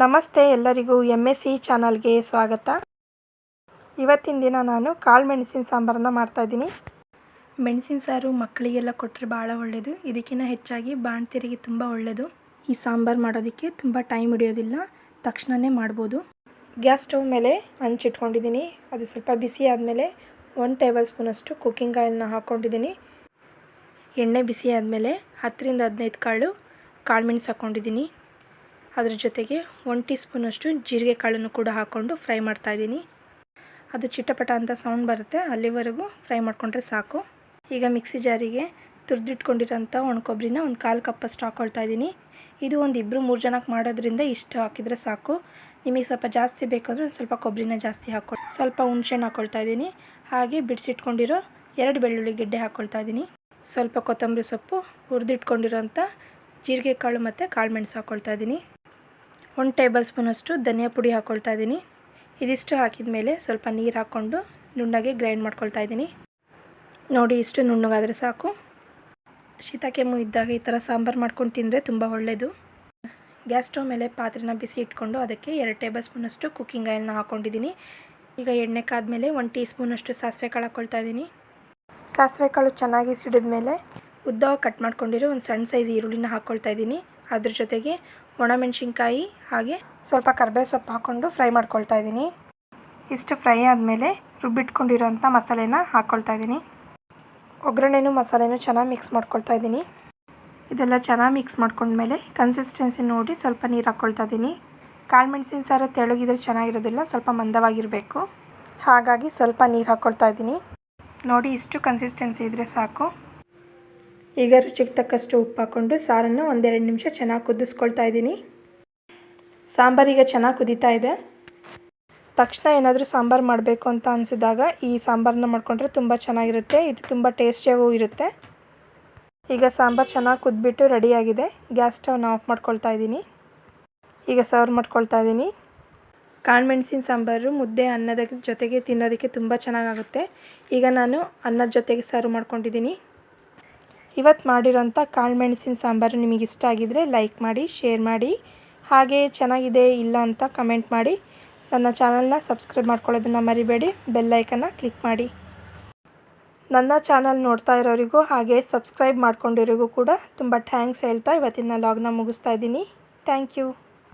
ನಮಸ್ತೆ ಎಲ್ಲರಿಗೂ M S C ಚಾನಲ್ಗೆ ಸ್ವಾಗತ. ಇವತ್ತಿನ ದಿನ ನಾನು ಕಾಳು ಮೆಣಸಿನ ಸಾಂಬಾರನ್ನ ಮಾಡ್ತಾಯಿದ್ದೀನಿ ಮೆಣಸಿನ ಸಾರು ಮಕ್ಕಳಿಗೆಲ್ಲ ಕೊಟ್ಟರೆ ಭಾಳ ಒಳ್ಳೆಯದು ಇದಕ್ಕಿಂತ ಹೆಚ್ಚಾಗಿ ಬಾಣ್ತಿರಿಗೆ ತುಂಬ ಒಳ್ಳೆಯದು ಈ ಸಾಂಬಾರು ಮಾಡೋದಕ್ಕೆ ತುಂಬ ಟೈಮ್ ಹಿಡಿಯೋದಿಲ್ಲ. ತಕ್ಷಣವೇ ಮಾಡ್ಬೋದು. ಗ್ಯಾಸ್ ಸ್ಟವ್ ಮೇಲೆ ಹಂಚಿಟ್ಕೊಂಡಿದ್ದೀನಿ ಅದು ಸ್ವಲ್ಪ ಬಿಸಿ ಆದಮೇಲೆ ಒನ್ ಟೇಬಲ್ ಸ್ಪೂನಷ್ಟು ಕುಕ್ಕಿಂಗ್ ಆಯಿಲ್ನ ಹಾಕ್ಕೊಂಡಿದ್ದೀನಿ. ಎಣ್ಣೆ ಬಿಸಿ ಆದಮೇಲೆ ಹತ್ತರಿಂದ ಹದಿನೈದು ಕಾಳು ಕಾಳು ಮೆಣಸು ಹಾಕ್ಕೊಂಡಿದ್ದೀನಿ. ಅದ್ರ ಜೊತೆಗೆ ಒನ್ ಟೀ ಸ್ಪೂನಷ್ಟು ಜೀರಿಗೆ ಕಾಳನ್ನು ಕೂಡ ಹಾಕ್ಕೊಂಡು ಫ್ರೈ ಮಾಡ್ತಾಯಿದ್ದೀನಿ ಅದು ಚಿಟಪಟ ಅಂತ ಸೌಂಡ್ ಬರುತ್ತೆ, ಅಲ್ಲಿವರೆಗೂ ಫ್ರೈ ಮಾಡಿಕೊಂಡ್ರೆ ಸಾಕು. ಈಗ ಮಿಕ್ಸಿ ಜಾರಿಗೆ ತುರಿದಿಟ್ಕೊಂಡಿರೋಂಥ ಒಣಕೊಬ್ಬರಿನ ಒಂದು ಕಾಲು ಕಪ್ಪಷ್ಟು ಹಾಕ್ಕೊಳ್ತಾ ಇದ್ದೀನಿ. ಇದು ಒಂದು ಇಬ್ಬರು ಮೂರು ಜನಕ್ಕೆ ಮಾಡೋದ್ರಿಂದ ಇಷ್ಟು, ಹಾಕಿದರೆ ಸಾಕು. ನಿಮಗೆ ಸ್ವಲ್ಪ ಜಾಸ್ತಿ ಬೇಕಾದರೂ ಒಂದು ಸ್ವಲ್ಪ ಕೊಬ್ಬರಿನ ಜಾಸ್ತಿ ಹಾಕೊ ಸ್ವಲ್ಪ ಹುಣ್ಸೆಹಣ್ಣು ಹಾಕ್ಕೊಳ್ತಾ ಇದ್ದೀನಿ. ಹಾಗೆ ಬಿಡಿಸಿಟ್ಕೊಂಡಿರೋ ಎರಡು ಬೆಳ್ಳುಳ್ಳಿ ಗೆಡ್ಡೆ ಹಾಕ್ಕೊಳ್ತಾ ಇದ್ದೀನಿ. ಸ್ವಲ್ಪ ಕೊತ್ತಂಬರಿ ಸೊಪ್ಪು ಹುರಿದಿಟ್ಕೊಂಡಿರೋಂಥ ಜೀರಿಗೆ ಕಾಳು ಮತ್ತು ಕಾಳು ಮೆಣಸು ಹಾಕ್ಕೊಳ್ತಾ ಇದ್ದೀನಿ. ಒಂದು ಟೇಬಲ್ ಸ್ಪೂನಷ್ಟು ಧನಿಯಾ ಪುಡಿ ಹಾಕ್ಕೊಳ್ತಾ ಇದ್ದೀನಿ. ಇದಿಷ್ಟು ಹಾಕಿದ ಮೇಲೆ ಸ್ವಲ್ಪ ನೀರು ಹಾಕ್ಕೊಂಡು ನುಣ್ಣಗೆ ಗ್ರೈಂಡ್ ಮಾಡ್ಕೊಳ್ತಾ ಇದ್ದೀನಿ. ನೋಡಿ ಇಷ್ಟು ನುಣ್ಣಗಾದರೆ ಸಾಕು. ಶೀತ ಕೆಮ್ಮು ಇದ್ದಾಗ ಈ ಥರ ಸಾಂಬಾರು ಮಾಡ್ಕೊಂಡು ತಿಂದರೆ ತುಂಬ ಒಳ್ಳೆಯದು ಗ್ಯಾಸ್ ಸ್ಟವ್ ಮೇಲೆ ಪಾತ್ರೆನ ಬಿಸಿ ಇಟ್ಕೊಂಡು ಅದಕ್ಕೆ ಎರಡು ಟೇಬಲ್ ಸ್ಪೂನಷ್ಟು ಕುಕ್ಕಿಂಗ್ ಆಯಿಲ್ನ ಹಾಕ್ಕೊಂಡಿದ್ದೀನಿ ಈಗ ಎಣ್ಣೆ ಕಾದ ಮೇಲೆ ಒಂದು ಟೀ ಸ್ಪೂನಷ್ಟು ಸಾಸಿವೆ ಕಾಳು ಹಾಕ್ಕೊಳ್ತಾ ಇದ್ದೀನಿ. ಸಾಸಿವೆ ಕಾಳು ಚೆನ್ನಾಗಿ ಸಿಡಿದ ಮೇಲೆ ಉದ್ದವಾಗಿ ಕಟ್ ಮಾಡ್ಕೊಂಡಿರೋ ಒಂದು ಸಣ್ಣ ಸೈಜ್ ಈರುಳ್ಳಿನ ಹಾಕ್ಕೊಳ್ತಾ ಇದ್ದೀನಿ. ಅದ್ರ ಜೊತೆಗೆ ಒಣಮೆಣಸಿನ್ಕಾಯಿ ಹಾಗೆ ಸ್ವಲ್ಪ ಕರ್ಬೇವು ಸೊಪ್ಪು ಹಾಕ್ಕೊಂಡು ಫ್ರೈ ಮಾಡ್ಕೊಳ್ತಾ ಇದ್ದೀನಿ. ಇಷ್ಟು ಫ್ರೈ ಆದಮೇಲೆ ರುಬ್ಬಿಟ್ಕೊಂಡಿರೋಂಥ ಮಸಾಲೆನ ಹಾಕ್ಕೊಳ್ತಾ ಇದ್ದೀನಿ. ಒಗ್ಗರಣೆನೂ ಮಸಾಲೆನೂ ಚೆನ್ನಾಗಿ ಮಿಕ್ಸ್ ಮಾಡ್ಕೊಳ್ತಾ ಇದ್ದೀನಿ. ಇದೆಲ್ಲ ಚೆನ್ನಾಗಿ ಮಿಕ್ಸ್ ಮಾಡ್ಕೊಂಡ್ಮೇಲೆ ಕನ್ಸಿಸ್ಟೆನ್ಸಿ ನೋಡಿ ಸ್ವಲ್ಪ ನೀರು ಹಾಕ್ಕೊಳ್ತಾ ಇದ್ದೀನಿ. ಕಾಳು ಮೆಣಸಿನ ಸಾರು ತೆಳುಗಿದ್ರೆ ಚೆನ್ನಾಗಿರೋದಿಲ್ಲ, ಸ್ವಲ್ಪ ಮಂದವಾಗಿರಬೇಕು. ಹಾಗಾಗಿ ಸ್ವಲ್ಪ ನೀರು ಹಾಕ್ಕೊಳ್ತಾ ಇದ್ದೀನಿ. ನೋಡಿ ಇಷ್ಟು ಕನ್ಸಿಸ್ಟೆನ್ಸಿ ಇದ್ದರೆ ಸಾಕು. ಈಗ ರುಚಿಗೆ ತಕ್ಕಷ್ಟು ಉಪ್ಪು ಹಾಕ್ಕೊಂಡು ಸಾರನ್ನು ಒಂದೆರಡು ನಿಮಿಷ ಚೆನ್ನಾಗಿ ಕುದಿಸ್ಕೊಳ್ತಾ ಇದ್ದೀನಿ. ಸಾಂಬಾರೀಗ ಚೆನ್ನಾಗಿ ಕುದೀತಾ ಇದೆ. ತಕ್ಷಣ ಏನಾದರೂ ಸಾಂಬಾರು ಮಾಡಬೇಕು ಅಂತ ಅನಿಸಿದಾಗ ಈ ಸಾಂಬಾರನ್ನ ಮಾಡಿಕೊಂಡ್ರೆ ತುಂಬ ಚೆನ್ನಾಗಿರುತ್ತೆ. ಇದು ತುಂಬ ಟೇಸ್ಟಿಯಾಗೂ ಇರುತ್ತೆ. ಈಗ ಸಾಂಬಾರು ಚೆನ್ನಾಗಿ ಕುದ್ಬಿಟ್ಟು ರೆಡಿಯಾಗಿದೆ ಗ್ಯಾಸ್ ಸ್ಟವ್ನ ಆಫ್ ಮಾಡ್ಕೊಳ್ತಾ ಇದ್ದೀನಿ. ಈಗ ಸರ್ವ್ ಮಾಡ್ಕೊಳ್ತಾ ಇದ್ದೀನಿ. ಕಾಳು ಮೆಣಸಿನ ಸಾಂಬಾರು ಮುದ್ದೆ ಅನ್ನದ ಜೊತೆಗೆ ತಿನ್ನೋದಕ್ಕೆ ತುಂಬ ಚೆನ್ನಾಗಾಗುತ್ತೆ. ಈಗ ನಾನು ಅನ್ನದ ಜೊತೆಗೆ ಸರ್ವ್ ಮಾಡ್ಕೊಂಡಿದ್ದೀನಿ. ಇವತ್ತು ಮಾಡಿರೋಂಥ ಕಾಳು ಮೆಣಸಿನ ಸಾಂಬಾರು ನಿಮಗೆ ಇಷ್ಟ ಆಗಿದರೆ ಲೈಕ್ ಮಾಡಿ, ಶೇರ್ ಮಾಡಿ. ಹಾಗೆ ಚೆನ್ನಾಗಿದೆ ಇಲ್ಲ ಅಂತ ಕಮೆಂಟ್ ಮಾಡಿ. ನನ್ನ ಚಾನಲ್ನ ಸಬ್ಸ್ಕ್ರೈಬ್ ಮಾಡ್ಕೊಳ್ಳೋದನ್ನು ಮರಿಬೇಡಿ. ಬೆಲ್ಲೈಕನ್ನು ಕ್ಲಿಕ್ ಮಾಡಿ. ನನ್ನ ಚಾನಲ್ ನೋಡ್ತಾ ಇರೋರಿಗೂ ಹಾಗೆ ಸಬ್ಸ್ಕ್ರೈಬ್ ಮಾಡ್ಕೊಂಡಿರೋರಿಗೂ ಕೂಡ ತುಂಬ ಥ್ಯಾಂಕ್ಸ್ ಹೇಳ್ತಾ ಇವತ್ತಿನ ಲಾಗ್ನ ಮುಗಿಸ್ತಾ ಇದ್ದೀನಿ. Thank you.